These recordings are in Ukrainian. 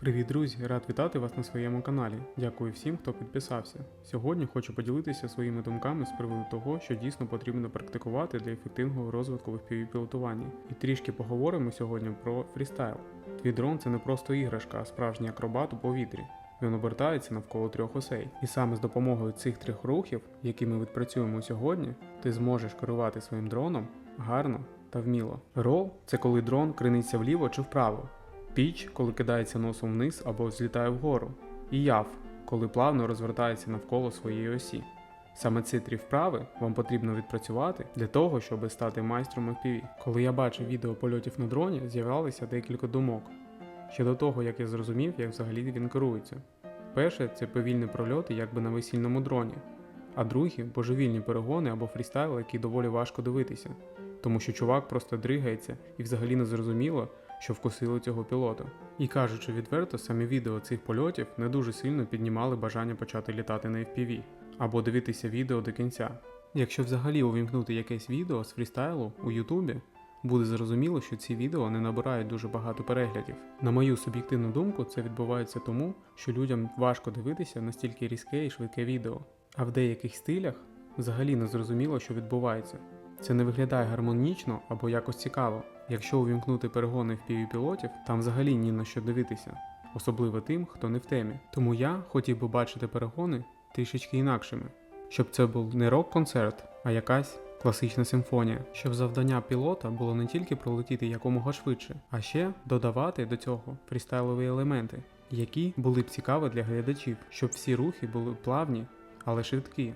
Привіт, друзі! Рад вітати вас на своєму каналі. Дякую всім, хто підписався. Сьогодні хочу поділитися своїми думками з приводу того, що дійсно потрібно практикувати для ефективного розвитку в. І трішки поговоримо сьогодні про фрістайл. Твій дрон це не просто іграшка, а справжній акробат у повітрі. Він обертається навколо трьох осей. І саме з допомогою цих трьох рухів, які ми відпрацюємо сьогодні, ти зможеш керувати своїм дроном гарно та вміло. Рол це коли дрон крениться вліво чи вправо. Піч, коли кидається носом вниз або злітає вгору. І яв, коли плавно розвертається навколо своєї осі. Саме ці три вправи вам потрібно відпрацювати для того, щоб стати майстром FPV. Коли я бачив відео польотів на дроні, з'являлися декілька думок. Ще до того, як я зрозумів, як взагалі він керується. Перше це повільні прольоти якби на весільному дроні, а другі божевільні перегони або фрістайл, які доволі важко дивитися, тому що чувак просто дригається і взагалі не зрозуміло, що вкусило цього пілота. І кажучи відверто, самі відео цих польотів не дуже сильно піднімали бажання почати літати на FPV або дивитися відео до кінця. Якщо взагалі увімкнути якесь відео з фрістайлу у Ютубі, буде зрозуміло, що ці відео не набирають дуже багато переглядів. На мою суб'єктивну думку, це відбувається тому, що людям важко дивитися настільки різке і швидке відео, а в деяких стилях взагалі не зрозуміло, що відбувається. Це не виглядає гармонічно або якось цікаво. Якщо увімкнути перегони в пілотів, там взагалі ні на що дивитися, особливо тим, хто не в темі. Тому я хотів би бачити перегони трішечки інакшими, щоб це був не рок-концерт, а якась класична симфонія, щоб завдання пілота було не тільки пролетіти якомога швидше, а ще додавати до цього фрістайлові елементи, які були б цікаві для глядачів, щоб всі рухи були плавні, але швидкі.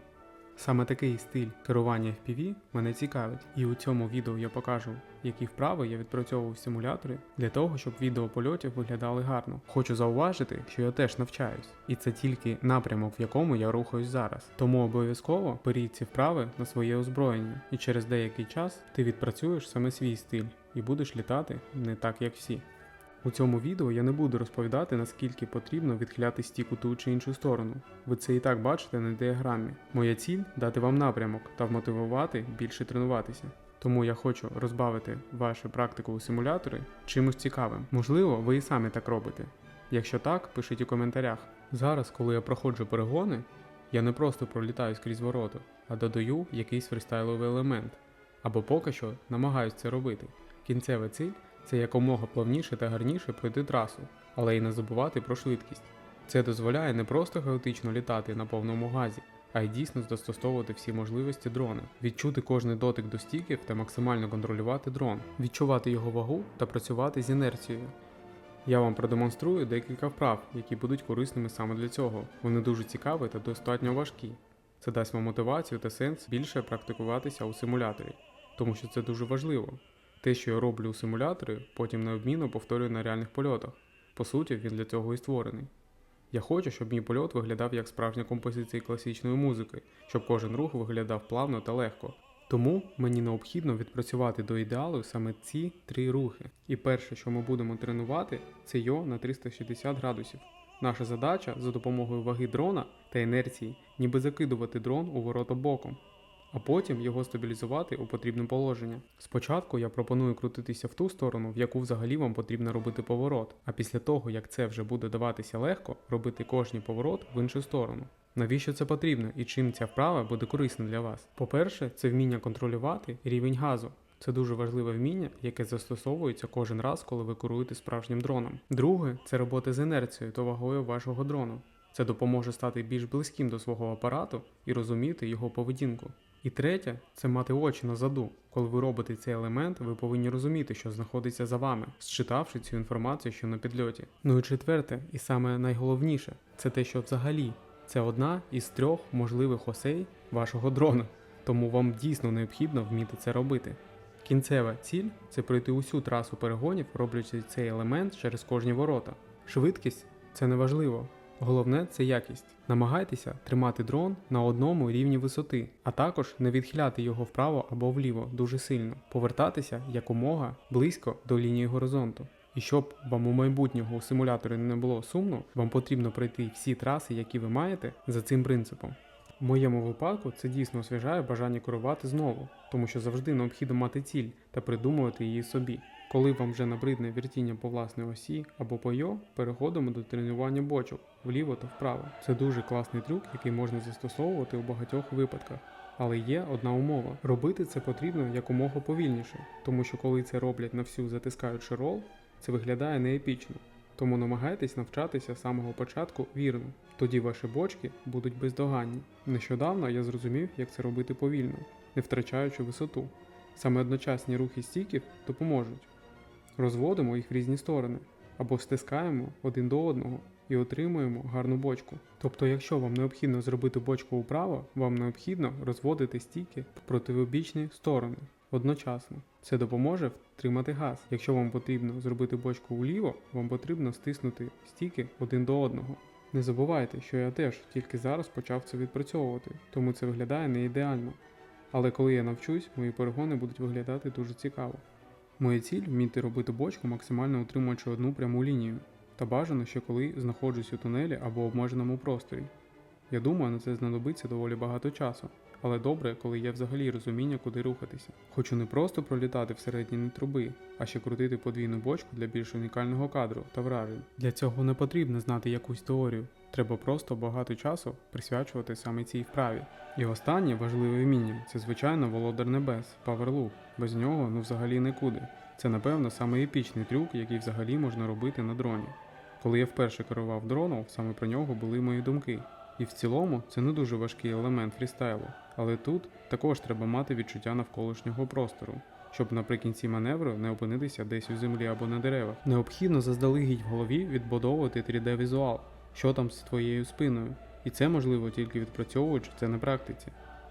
Саме такий стиль керування FPV мене цікавить, і у цьому відео я покажу, які вправи я відпрацьовував в симуляторі для того, щоб відео польотів виглядали гарно. Хочу зауважити, що я теж навчаюсь, і це тільки напрямок, в якому я рухаюсь зараз. Тому обов'язково беріть ці вправи на своє озброєння, і через деякий час ти відпрацюєш саме свій стиль і будеш літати не так, як всі. У цьому відео я не буду розповідати, наскільки потрібно відхиляти стік у ту чи іншу сторону. Ви це і так бачите на діаграмі. Моя ціль дати вам напрямок та вмотивувати більше тренуватися. Тому я хочу розбавити вашу практику у симуляторі чимось цікавим. Можливо, ви і самі так робите. Якщо так, пишіть у коментарях. Зараз, коли я проходжу перегони, я не просто пролітаю скрізь ворота, а додаю якийсь фрістайловий елемент. Або поки що намагаюсь це робити. Кінцева ціль це якомога плавніше та гарніше пройти трасу, але й не забувати про швидкість. Це дозволяє не просто хаотично літати на повному газі, а й дійсно застосовувати всі можливості дрона, відчути кожний дотик до стіків та максимально контролювати дрон, відчувати його вагу та працювати з інерцією. Я вам продемонструю декілька вправ, які будуть корисними саме для цього. Вони дуже цікаві та достатньо важкі. Це дасть вам мотивацію та сенс більше практикуватися у симуляторі, тому що це дуже важливо. Те, що я роблю у симуляторі, потім неодмінно повторюю на реальних польотах. По суті, він для цього і створений. Я хочу, щоб мій польот виглядав як справжня композиція класичної музики, щоб кожен рух виглядав плавно та легко. Тому мені необхідно відпрацювати до ідеалу саме ці три рухи. І перше, що ми будемо тренувати, це йо на 360 градусів. Наша задача за допомогою ваги дрона та інерції, ніби закидувати дрон у ворота боком а потім його стабілізувати у потрібне положення. Спочатку я пропоную крутитися в ту сторону, в яку взагалі вам потрібно робити поворот, а після того, як це вже буде даватися легко, робити кожний поворот в іншу сторону. Навіщо це потрібно і чим ця вправа буде корисна для вас? По-перше, це вміння контролювати рівень газу. Це дуже важливе вміння, яке застосовується кожен раз, коли ви керуєте справжнім дроном. Друге, це робота з інерцією та вагою вашого дрону. Це допоможе стати більш близьким до свого апарату і розуміти його поведінку. І третє це мати очі на заду. Коли ви робите цей елемент, ви повинні розуміти, що знаходиться за вами, зчитавши цю інформацію, що на підльоті. Ну і четверте, і саме найголовніше, це те, що взагалі це одна із трьох можливих осей вашого дрона. Тому вам дійсно необхідно вміти це робити. Кінцева ціль це пройти усю трасу перегонів, роблячи цей елемент через кожні ворота. Швидкість це не важливо. Головне це якість. Намагайтеся тримати дрон на одному рівні висоти, а також не відхиляти його вправо або вліво дуже сильно, повертатися якомога близько до лінії горизонту. І щоб вам у майбутнього у симуляторі не було сумно, вам потрібно пройти всі траси, які ви маєте, за цим принципом. В моєму випадку це дійсно освіжає бажання керувати знову, тому що завжди необхідно мати ціль та придумувати її собі. Коли вам вже набридне вертіння по власній осі або по йо, переходимо до тренування бочок вліво та вправо. Це дуже класний трюк, який можна застосовувати у багатьох випадках. Але є одна умова: робити це потрібно якомога повільніше, тому що коли це роблять на всю затискаючи рол, це виглядає не епічно. Тому намагайтесь навчатися з самого початку вірно. Тоді ваші бочки будуть бездоганні. Нещодавно я зрозумів, як це робити повільно, не втрачаючи висоту. Саме одночасні рухи стіків допоможуть. Розводимо їх в різні сторони або стискаємо один до одного і отримуємо гарну бочку. Тобто, якщо вам необхідно зробити бочку вправо, вам необхідно розводити стіки в противобічні сторони одночасно. Це допоможе втримати газ. Якщо вам потрібно зробити бочку вліво, вам потрібно стиснути стіки один до одного. Не забувайте, що я теж тільки зараз почав це відпрацьовувати, тому це виглядає не ідеально. Але коли я навчусь, мої перегони будуть виглядати дуже цікаво. Моя ціль вміти робити бочку, максимально утримуючи одну пряму лінію, та бажано ще коли знаходжусь у тунелі або обмеженому просторі. Я думаю, на це знадобиться доволі багато часу, але добре, коли є взагалі розуміння, куди рухатися. Хочу не просто пролітати всередині труби, а ще крутити подвійну бочку для більш унікального кадру та вражень. Для цього не потрібно знати якусь теорію, треба просто багато часу присвячувати саме цій вправі. І останнє важливе вміння це, звичайно, володар небес, паверлуп. Без нього ну взагалі нікуди. Це, напевно, саме епічний трюк, який взагалі можна робити на дроні. Коли я вперше керував дроном, саме про нього були мої думки. І в цілому це не дуже важкий елемент фрістайлу, але тут також треба мати відчуття навколишнього простору, щоб наприкінці маневру не опинитися десь у землі або на деревах. Необхідно заздалегідь в голові відбудовувати 3D-візуал, що там з твоєю спиною, і це можливо тільки відпрацьовуючи це на практиці,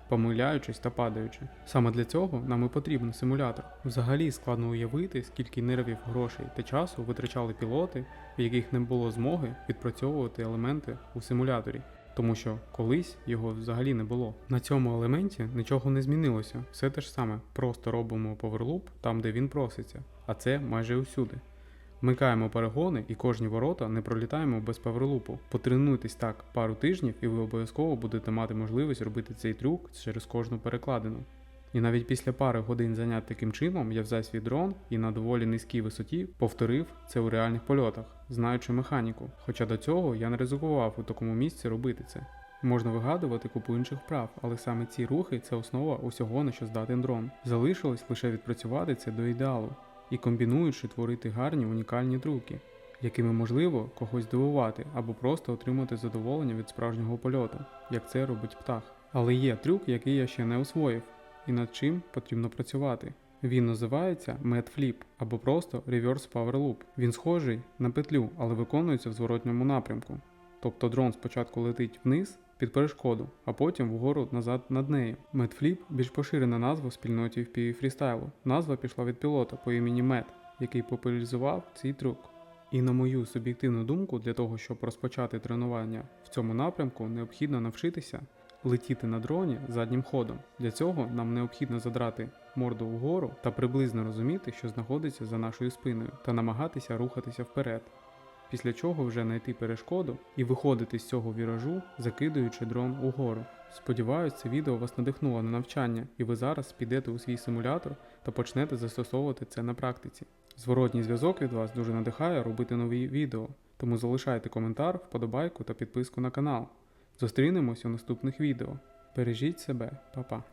помиляючись та падаючи. Саме для цього нам і потрібен симулятор. Взагалі складно уявити, скільки нервів, грошей та часу витрачали пілоти, в яких не було змоги відпрацьовувати елементи у симуляторі. Тому що колись його взагалі не було. На цьому елементі нічого не змінилося. Все те ж саме. Просто робимо поверлуп там, де він проситься, а це майже усюди. Вмикаємо перегони і кожні ворота не пролітаємо без поверлупу. Потренуйтесь так пару тижнів, і ви обов'язково будете мати можливість робити цей трюк через кожну перекладину. І навіть після пари годин занять таким чином я взяв свій дрон і на доволі низькій висоті повторив це у реальних польотах, знаючи механіку. Хоча до цього я не ризикував у такому місці робити це. Можна вигадувати купу інших вправ, але саме ці рухи це основа усього, на що здатен дрон. Залишилось лише відпрацювати це до ідеалу і комбінуючи творити гарні унікальні трюки, якими можливо когось здивувати або просто отримати задоволення від справжнього польоту, як це робить птах. Але є трюк, який я ще не освоїв, і над чим потрібно працювати. Він називається Mad або просто Reverse Power Loop. Він схожий на петлю, але виконується в зворотньому напрямку. Тобто дрон спочатку летить вниз під перешкоду, а потім вгору назад над нею. Медфліп більш поширена назва в спільноті FPV фрістайлу. Назва пішла від пілота по імені Мед, який популяризував цей трюк. І на мою суб'єктивну думку, для того, щоб розпочати тренування в цьому напрямку, необхідно навчитися летіти на дроні заднім ходом. Для цього нам необхідно задрати морду вгору та приблизно розуміти, що знаходиться за нашою спиною, та намагатися рухатися вперед. Після чого вже знайти перешкоду і виходити з цього віражу, закидуючи дрон угору. Сподіваюсь, це відео вас надихнуло на навчання, і ви зараз підете у свій симулятор та почнете застосовувати це на практиці. Зворотній зв'язок від вас дуже надихає робити нові відео, тому залишайте коментар, вподобайку та підписку на канал. Зустрінемось у наступних відео. Бережіть себе, Па-па.